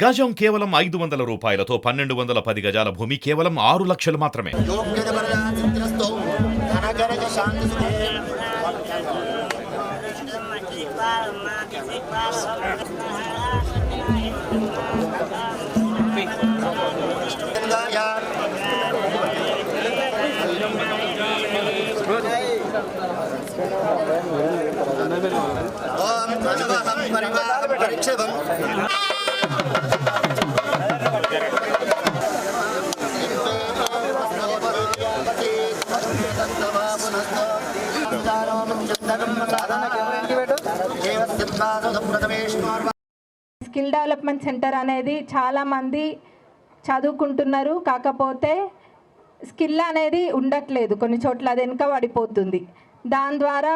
గజం కేవలం ఐదు వందల రూపాయలతో పన్నెండు వందల పది గజాల భూమి కేవలం ఆరు లక్షలు మాత్రమే. పరిక్షేదం స్కిల్ డెవలప్మెంట్ సెంటర్ అనేది చాలామంది చదువుకుంటున్నారు. కాకపోతే స్కిల్ అనేది ఉండట్లేదు. కొన్ని చోట్ల అది వెనుక పడిపోతుంది. దాని ద్వారా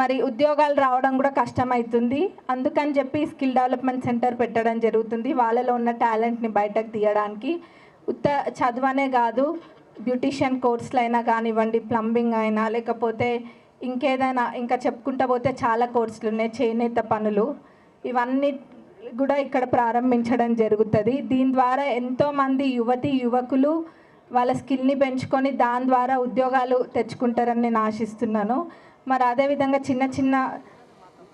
మరి ఉద్యోగాలు రావడం కూడా కష్టమవుతుంది అందుకని చెప్పి స్కిల్ డెవలప్మెంట్ సెంటర్ పెట్టడం జరుగుతుంది. వాళ్ళలో ఉన్న టాలెంట్ని బయటకు తీయడానికి ఉత్త చదువనే కాదు బ్యూటీషియన్ కోర్సులు అయినా కానివ్వండి ప్లంబింగ్ అయినా లేకపోతే ఇంకేదైనా ఇంకా చెప్పుకుంటా పోతే చాలా కోర్సులు ఉన్నాయి చేనేత పనులు. ఇవన్నీ కూడా ఇక్కడ ప్రారంభించడం జరుగుతుంది. దీని ద్వారా ఎంతోమంది యువతి యువకులు వాళ్ళ స్కిల్ని పెంచుకొని దాని ద్వారా ఉద్యోగాలు తెచ్చుకుంటారని నేను ఆశిస్తున్నాను. మరి అదేవిధంగా చిన్న చిన్న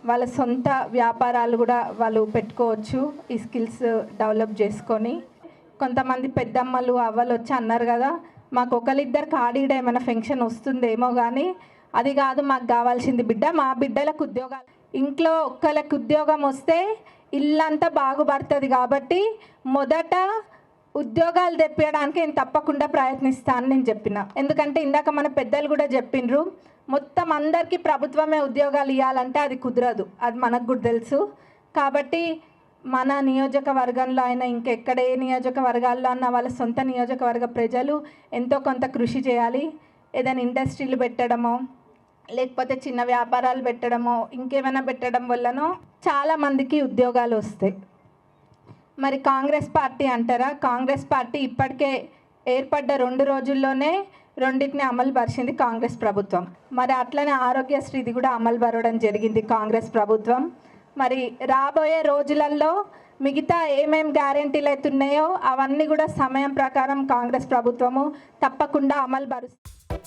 వాళ్ళ సొంత వ్యాపారాలు కూడా వాళ్ళు పెట్టుకోవచ్చు ఈ స్కిల్స్ డెవలప్ చేసుకొని. కొంతమంది పెద్దమ్మలు అవ్వలు వచ్చి అన్నారు కదా మాకు ఒకరిద్దరు కాడీడ ఏమైనా ఫెన్షన్ వస్తుందేమో కానీ అది కాదు మాకు కావాల్సింది బిడ్డ మా బిడ్డలకు ఉద్యోగాలు. ఇంట్లో ఒక్కరికి ఉద్యోగం వస్తే ఇల్లంతా బాగుపడుతుంది కాబట్టి మొదట ఉద్యోగాలు తెప్పించడానికి నేను తప్పకుండా ప్రయత్నిస్తాను నేను చెప్పిన. ఎందుకంటే ఇందాక మన పెద్దలు కూడా చెప్పిండ్రు మొత్తం అందరికీ ప్రభుత్వమే ఉద్యోగాలు ఇవ్వాలంటే అది కుదరదు. అది మనకు కూడా తెలుసు. కాబట్టి మన నియోజకవర్గంలో అయినా ఇంకెక్కడ ఏ నియోజకవర్గాల్లో అన్న వాళ్ళ సొంత నియోజకవర్గ ప్రజలు ఎంతో కొంత కృషి చేయాలి. ఏదైనా ఇండస్ట్రీలు పెట్టడమో లేకపోతే చిన్న వ్యాపారాలు పెట్టడమో ఇంకేమైనా పెట్టడం వల్లనో చాలామందికి ఉద్యోగాలు వస్తాయి. మరి కాంగ్రెస్ పార్టీ అంటారా? కాంగ్రెస్ పార్టీ ఇప్పటికే ఏర్పడ్డ రెండు రోజుల్లోనే రెండింటిని అమలు పరిచింది కాంగ్రెస్ ప్రభుత్వం. మరి అట్లనే ఆరోగ్యశ్రీది కూడా అమలు పరవడం జరిగింది కాంగ్రెస్ ప్రభుత్వం. మరి రాబోయే రోజులలో మిగతా ఏమేం గ్యారెంటీలు అయితే ఉన్నాయో అవన్నీ కూడా సమయం ప్రకారం కాంగ్రెస్ ప్రభుత్వము తప్పకుండా అమలు పరుస్తుంది.